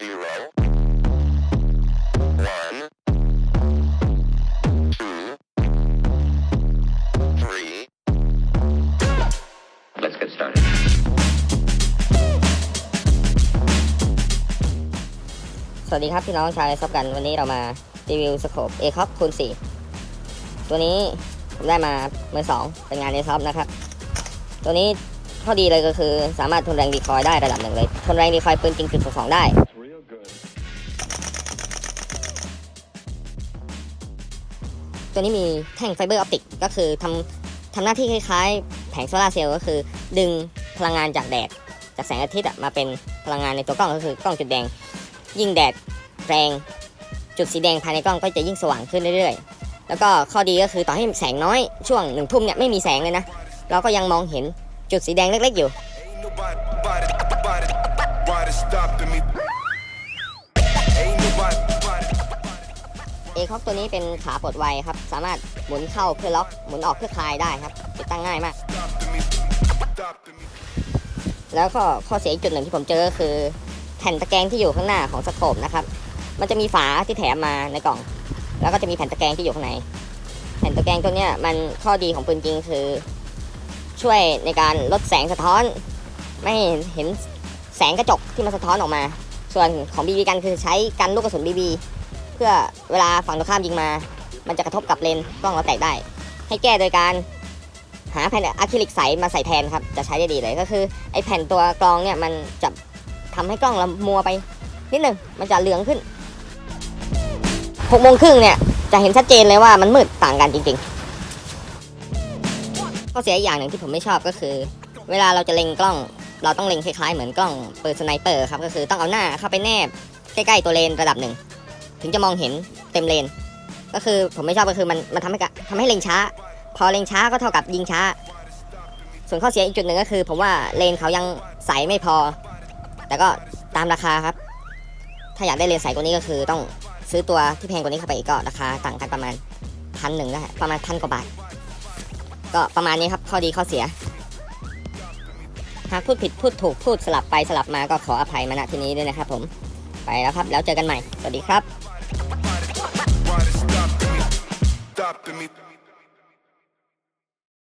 Zero. One. Two. Three. Let's get started. สวัสดีครับพี่น้องชาวไอซอบกันวันนี้เรามารีวิวสโคปเอคอปคูณ4ตัวนี้ผมได้มาเมื่อสองเป็นงานเอซอปนะครับ ตัวนี้ข้อดีเลยก็คือสามารถทนแรงดีคอยได้ระดับหนึ่งเลย ทนแรงดีคอยปืนจริงจุดสองได้ ตัวนี้มีแท่งไฟเบอร์ออปติกก็คือทำทำหน้าที่คล้ายๆ แผงโซลาร์เซลล์ก็คือ ดึงพลังงานจากแดด จากแสงอาทิตย์อะมาเป็นพลังงานในตัวกล้องก็คือกล้องจุดแดง ยิ่งแดดแรงจุดสีแดงภายในกล้องก็จะยิ่งสว่างขึ้นเรื่อยๆ แล้วก็ข้อดีก็คือต่อให้แสงน้อยช่วงหนึ่งทุ่มเนี่ยไม่มีแสงเลยนะ เราก็ยังมองเห็นจุดสีแดงเล็กๆอยู่ Ain't nobody, body, body, body stopping me. คอกตัวนี้เป็นขาปลดไวครับ สามารถหมุนเข้าเพื่อล็อก หมุนออกเพื่อคลายได้ครับ ติดตั้งง่ายมาก แล้วก็ข้อเสียอีกจุดหนึ่งที่ผมเจอก็คือ แผ่นตะแกรงที่อยู่ข้างหน้าของสโคปนะครับ มันจะมีฝาที่แถมมาในกล่อง แล้วก็จะมีแผ่นตะแกรงที่อยู่ข้างใน แผ่นตะแกรงตัวนี้มันข้อดีของปืนจริงคือ ช่วยในการลดแสงสะท้อน ไม่เห็นแสงกระจกที่มันสะท้อนออกมา ส่วนของบีบีกันคือใช้กันลูกกระสุนบีบี เพื่อเวลาฝั่งตรงข้ามยิงมา มันจะกระทบกับเลนกล้องเราแตกได้ ให้แก้โดยการหาแผ่นอะคริลิกใสมาใส่แทนครับ จะใช้ได้ดีเลยก็คือไอแผ่นตัวกรองเนี่ยมันจะทำให้กล้องเรามัวไปนิดนึงมันจะเหลืองขึ้นหกโมงครึ่งเนี่ยจะเห็นชัดเจนเลยว่ามันมืดต่างกันจริงๆข้อเสียอีกอย่างหนึ่งที่ผมไม่ชอบก็คือ เวลาเราจะเล็งกล้อง เราต้องเล็งคล้ายๆเหมือนกล้องปืนสไนเปอร์ครับก็คือต้องเอาหน้าเข้าไปแนบใกล้ๆตัวเลนระดับหนึ่ง ถึงจะมองเห็นเต็มเลน ก็คือผมไม่ชอบก็คือมันมันทำให้ทำให้เล็งช้า พอเล็งช้าก็เท่ากับยิงช้า ส่วนข้อเสียอีกจุดหนึ่งก็คือ ผมว่าเลนเขายังใสไม่พอ แต่ก็ตามราคาครับ ถ้าอยากได้เลนใสกว่านี้ก็คือต้องซื้อตัวที่แพงกว่านี้เข้าไปอีกก็ราคาต่างกันประมาณพันหนึ่งได้ประมาณพันกว่าบาท ก็ประมาณนี้ครับข้อดีข้อเสีย หากพูดผิดพูดถูกพูดสลับไปสลับมาก็ขออภัยมาณที่นี้ด้วยนะครับผมไปแล้วครับ แล้วเจอกันใหม่ สวัสดีครับ stopping me.